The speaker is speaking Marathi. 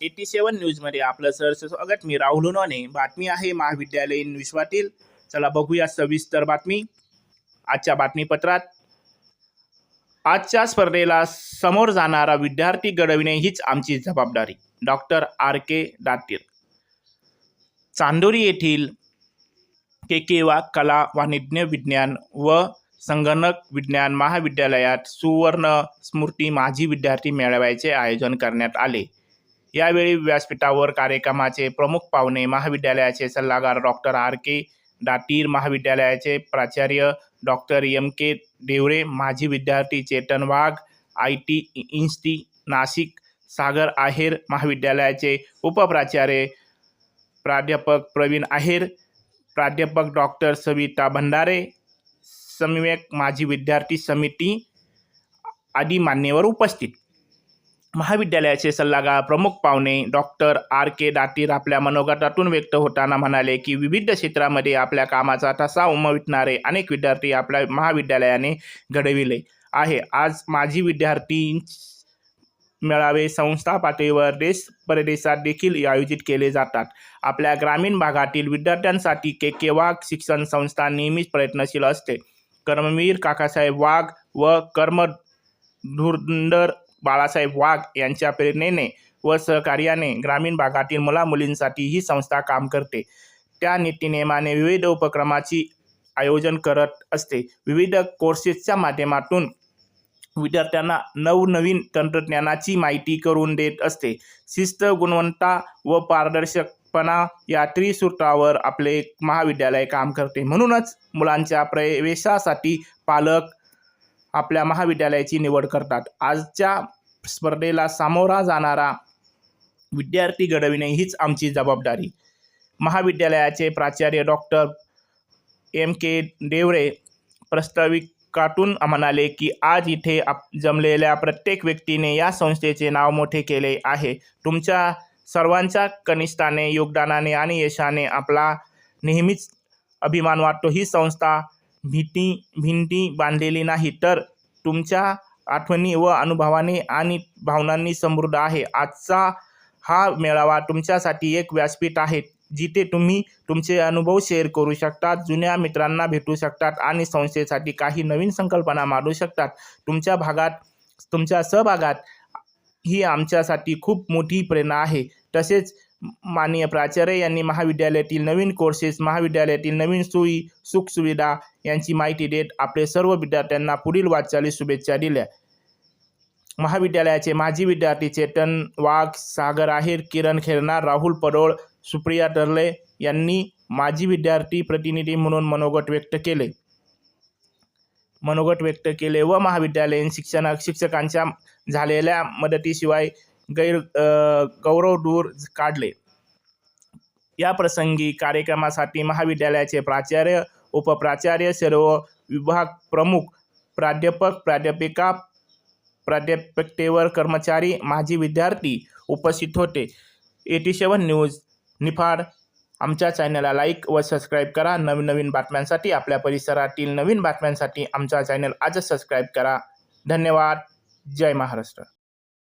एटी सेवन न्यूजमध्ये आपलं सहर्ष स्वागत मी राहुल उनवाने बातमी आहे महाविद्यालयीन विश्वातील. चला बघूया सविस्तर बातमी. आजच्या बातमीपत्रात आजच्या स्पर्धेला समोर जाणारा विद्यार्थी घडविणे हीच आमची जबाबदारी. Doctor R K Datir. Chandori येथील के केवा कला वाणिज्य विज्ञान व संगणक विज्ञान महाविद्यालयात सुवर्ण स्मृती माजी विद्यार्थी मेळाव्याचे आयोजन करण्यात आले. यावेळी व्यासपीठावर कार्यक्रमाचे प्रमुख पाहुणे महाविद्यालयाचे सल्लागार डॉक्टर आर के दाटीर महाविद्यालयाचे प्राचार्य डॉक्टर एम के देवरे माजी विद्यार्थी Chetan Wagh I T institute Nashik Sagar Aher महाविद्यालयाचे उपप्राचार्य प्राध्यापक प्रवीण आहेर प्राध्यापक डॉक्टर सविता भंडारे सम्यक माजी विद्यार्थी समिती आदी मान्यवर उपस्थित. महाविद्यालयाचे सल्लागार प्रमुख पाहुणे डॉक्टर आर के दातीर आपल्या मनोगतातून व्यक्त होताना म्हणाले की विविध क्षेत्रामध्ये आपल्या कामाचा ठसा उमविणारे अनेक विद्यार्थी आपल्या महाविद्यालयाने घडविले आहे. आज माजी विद्यार्थी मेळावे संस्था पातळीवर देश परदेशात देखील आयोजित केले जातात. आपल्या ग्रामीण भागातील विद्यार्थ्यांसाठी के के वाघ शिक्षण संस्था नेहमीच प्रयत्नशील असते. कर्मवीर काकासाहेब वाघ व कर्मधुरंदर बाळासाहेब वाघ यांच्या प्रेरणेने व सहकार्याने ग्रामीण भागातील मुलामुलींसाठी ही संस्था काम करते. त्या नीतीनियमाने विविध उपक्रमाची आयोजन करत असते. विविध कोर्सेसच्या माध्यमातून विद्यार्थ्यांना नवनवीन तंत्रज्ञानाची माहिती करून देत असते. शिस्त गुणवत्ता व पारदर्शकपणा या त्रिसूत्रावर आपले महाविद्यालय काम करते. म्हणूनच मुलांच्या प्रवेशासाठी पालक आपल्या महाविद्यालयाची निवड करतात. आजच्या स्पर्धेला सामोरा जाणारा विद्यार्थी घडविणे हीच आमची जबाबदारी. महाविद्यालयाचे प्राचार्य डॉक्टर एम. के. देवरे प्रस्ताविकातून म्हणाले की आज इथे आप जमलेल्या प्रत्येक व्यक्तीने या संस्थेचे नाव मोठे केले आहे. तुमच्या सर्वांच्या कनिष्ठाने योगदानाने आणि यशाने आपला नेहमीच अभिमान वाटतो. ही संस्था भीती भिंती बांधलेली नाही तर तुमच्या आठवणी व अनुभवाने आणि भावनांनी समृद्ध आहे. आजचा हा मेळावा तुमच्यासाठी एक व्यासपीठ आहे जिथे तुम्ही तुमचे अनुभव शेअर करू शकतात जुन्या मित्रांना भेटू शकतात आणि संस्थेसाठी काही नवीन संकल्पना मांडू शकतात. तुमच्या भागात तुमच्या सहभागात ही आमच्यासाठी खूप मोठी प्रेरणा आहे. तसेच माननीय प्राचार्य यांनी महाविद्यालयातील नवीन कोर्सेस महाविद्यालयातील नवीन सोयी सुखसुविधा यांची माहिती देत आपले सर्व विद्यार्थ्यांना पुढील वाटचाली शुभेच्छा दिल्या. महाविद्यालयाचे माजी विद्यार्थी चेतन वाघ सागर आहेर किरण खेरनार राहुल परोळ सुप्रिया टर्ले यांनी माजी विद्यार्थी प्रतिनिधी म्हणून मनोगत व्यक्त केले. मनोगत व्यक्त केले व महाविद्यालयीन शिक्षण शिक्षकांच्या झालेल्या मदतीशिवाय गैर गौरव दूर काढले. या प्रसंगी कार्यक्रमासाठी महाविद्यालयाचे प्राचार्य उपप्राचार्य सर्व विभाग प्रमुख प्राध्यापक प्राध्यापिका प्राध्यापकतेवर कर्मचारी माजी विद्यार्थी उपस्थित होते. Eighty seven news Niphad. आमच्या चॅनलला लाईक व सबस्क्राईब करा. नवीन नवीन बातम्यांसाठी आपल्या परिसरातील नवीन बातम्यांसाठी आमचा चॅनल आजच सबस्क्राईब करा. धन्यवाद. जय महाराष्ट्र.